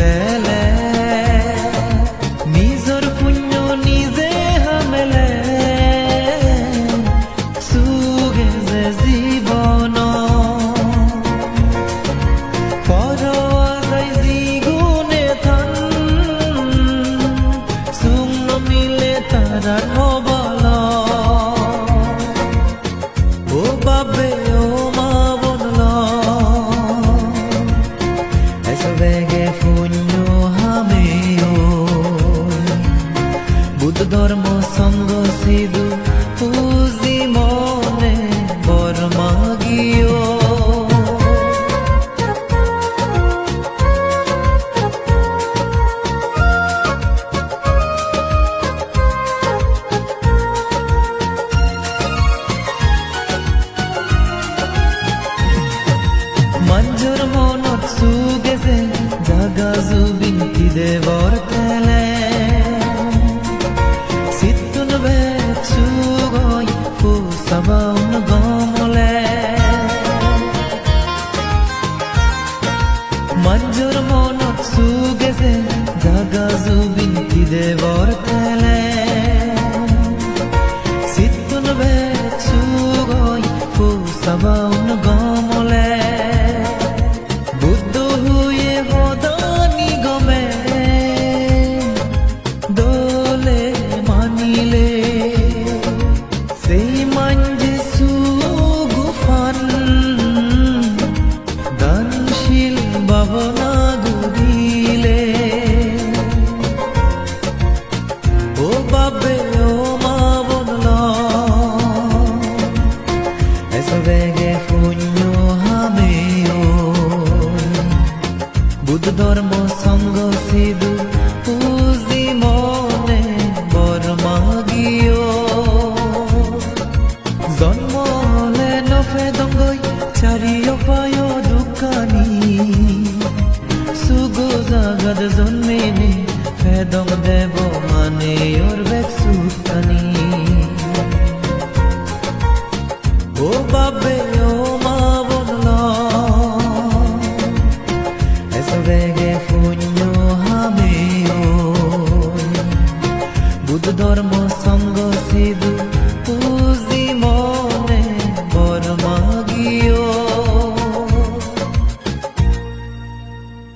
te মঞ্জুর মনত সুগেছে জাগা জুবিনতি দেবর তেলে সিতুন বেক সুগই ফুসাবাউন গমলে। মঞ্জুর মনত সুগেছে জাগা জুবিনতি দেবর তেলে সিতুন বেক সুগই ফুসাবাউন গমলে ধর্ম সঙ্গ সিধু পুজি মনে বর্মাগিও জন্মলে নফে দঙ্গই চারিও পায় দোকানি। সুগো জাগাদ জন্মেনে ফেদং দেব মানে ওর বেক সুতানি ধর্ম সঙ্গ সিধু